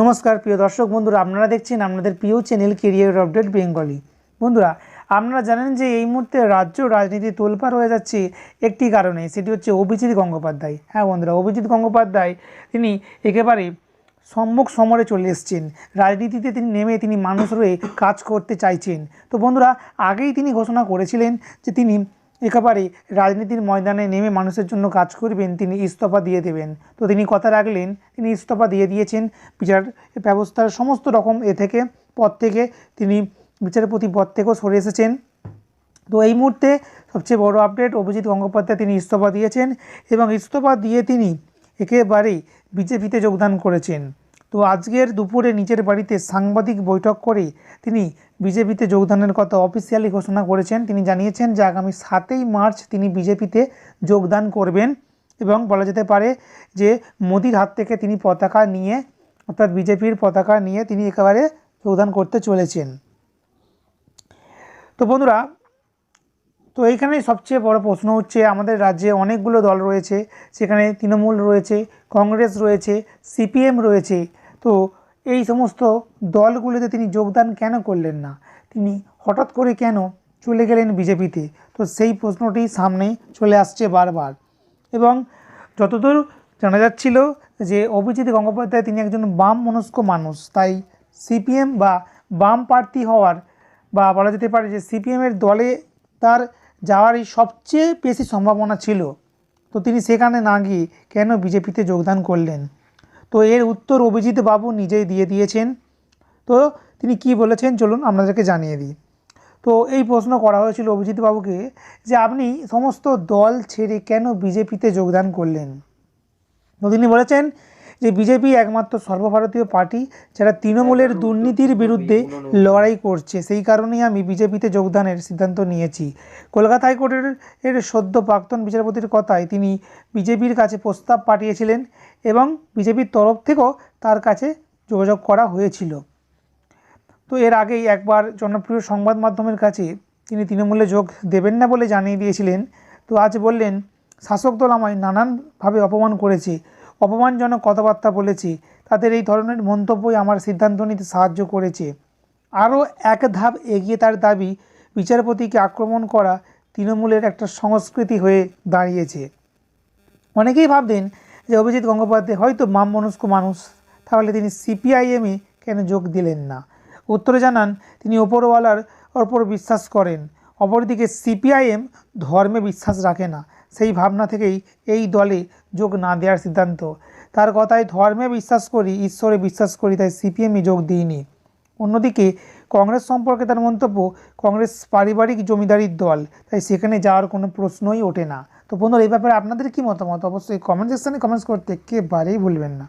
নমস্কার, প্রিয় দর্শক বন্ধুরা, আপনারা দেখছেন আপনাদের প্রিয় চ্যানেল কেরিয়ার আপডেট বেঙ্গলি বন্ধুরা, আপনারা জানেন যে এই মুহূর্তে রাজ্য রাজনীতি তোলপাড় হয়ে যাচ্ছে একটি কারণে, সেটি হচ্ছে অভিজিৎ গঙ্গোপাধ্যায়। হ্যাঁ বন্ধুরা, অভিজিৎ গঙ্গোপাধ্যায় তিনি একেবারে সম্মুখ সমরে চলে এসছেন। রাজনীতিতে তিনি নেমে তিনি মানুষ হয়ে কাজ করতে চাইছেন। তো বন্ধুরা, আগেই তিনি ঘোষণা করেছিলেন যে তিনি একেবারে রাজনীতির ময়দানে নেমে মানুষের জন্য কাজ করবেন, তিনি ইস্তফা দিয়ে দেবেন। তো তিনি কথা রাখলেন, তিনি ইস্তফা দিয়ে দিয়েছেন, বিচার ব্যবস্থার সমস্ত রকম এ থেকে, পদ থেকে তিনি বিচারপতি পদ থেকেও সরে এসেছেন। তো এই মুহূর্তে সবচেয়ে বড় আপডেট অভিজিৎ গঙ্গোপাধ্যায় তিনি ইস্তফা দিয়েছেন এবং ইস্তফা দিয়ে তিনি একেবারেই বিজেপিতে যোগদান করেছেন। তো আজকের দুপুরে নিজের বাড়িতে সাংবাদিক বৈঠক করে তিনি বিজেপিতে যোগদানের কথা অফিসিয়ালি ঘোষণা করেছেন। তিনি জানিয়েছেন যে আগামী সাতই মার্চ তিনি বিজেপিতে যোগদান করবেন এবং বলা যেতে পারে যে মোদির হাত থেকে তিনি পতাকা নিয়ে, অর্থাৎ বিজেপির পতাকা নিয়ে তিনি একেবারে যোগদান করতে চলেছেন। তো বন্ধুরা তো এইখানেই সবচেয়ে বড় প্রশ্ন হচ্ছে, আমাদের রাজ্যে অনেকগুলো দল রয়েছে, সেখানে তৃণমূল রয়েছে, কংগ্রেস রয়েছে, সিপিএম রয়েছে। তো এই সমস্ত দলগুলিতে তিনি যোগদান কেন করলেন না? তিনি হঠাৎ করে কেন চলে গেলেন বিজেপিতে? তো সেই প্রশ্নটি সামনে চলে আসছে বারবার। এবং যতদূর জানা যাচ্ছিল যে, অভিজিৎ গঙ্গোপাধ্যায় তিনি একজন বাম মনস্ক মানুষ, তাই সিপিএম বা বাম প্রার্থী হওয়ার বা বলা যেতে পারে যে, সিপিএমের দলে তার যাওয়ারই সবচেয়ে বেশি সম্ভাবনা ছিল। তো তিনি সেখানে না গিয়ে কেন বিজেপিতে যোগদান করলেন? তো এর উত্তর অভিজিৎ বাবু নিজেই দিয়ে দিয়েছেন। তো তিনি কি বলেছেন চলুন আপনাদেরকে জানিয়ে দিই। তো এই প্রশ্ন করা হয়েছিল অভিজিৎ বাবুকে যে আপনি সমস্ত দল ছেড়ে কেন বিজেপিতে যোগদান করলেন? তো তিনি বলেছেন যে বিজেপি একমাত্র সর্বভারতীয় পার্টি যারা তৃণমূলের দুর্নীতির বিরুদ্ধে লড়াই করছে সেই কারণেই আমি বিজেপিতে যোগদানের সিদ্ধান্ত নিয়েছি। কলকাতা হাইকোর্টের এর সদ্য প্রাক্তন বিচারপতির কথায় তিনি বিজেপির কাছে প্রস্তাব পাঠিয়েছিলেন এবং বিজেপির তরফ থেকেও তার কাছে যোগাযোগ করা হয়েছিল। তো এর আগেই একবার জনপ্রিয় সংবাদ মাধ্যমের কাছে তিনি তৃণমূলে যোগ দেবেন না বলে জানিয়ে দিয়েছিলেন। তো আজ বললেন শাসক দল আমায় নানানভাবে অপমান করেছে। অপমানজনক কথাবার্তা বলেছি। তাদের এই ধরনের মন্তব্যই আমার সিদ্ধান্ত নিতে সাহায্য করেছে। আরও এক ধাপ এগিয়ে তার দাবি, বিচারপতিকে আক্রমণ করা তৃণমূলের একটা সংস্কৃতি হয়ে দাঁড়িয়েছে। অনেকেই ভাবতেন যে অভিজিৎ গঙ্গোপাধ্যায় হয়তো বাম মনস্ক মানুষ, তাহলে তিনি সিপিআইএমে কেন যোগ দিলেন না? উত্তরে জানান, তিনি ওপরওয়ালার ওপর বিশ্বাস করেন। অপরদিকে সিপিআইএম ধর্মে বিশ্বাস রাখে না। সেই ভাবনা থেকেই এই দলে যোগ না দেওয়ার সিদ্ধান্ত। তার কথায় ধর্মে বিশ্বাস করি, ঈশ্বরে বিশ্বাস করি, তাই সিপিএমে যোগ দিইনি। অন্যদিকে কংগ্রেস সম্পর্কে তার মন্তব্য, কংগ্রেস পারিবারিক জমিদারির দল, তাই সেখানে যাওয়ার কোনো প্রশ্নই ওঠে না। তো বন্ধুরা, এই ব্যাপারে আপনাদের কি মতামত? অবশ্যই কমেন্ট সেকশানে কমেন্টস করতে একেবারেই ভুলবেন না।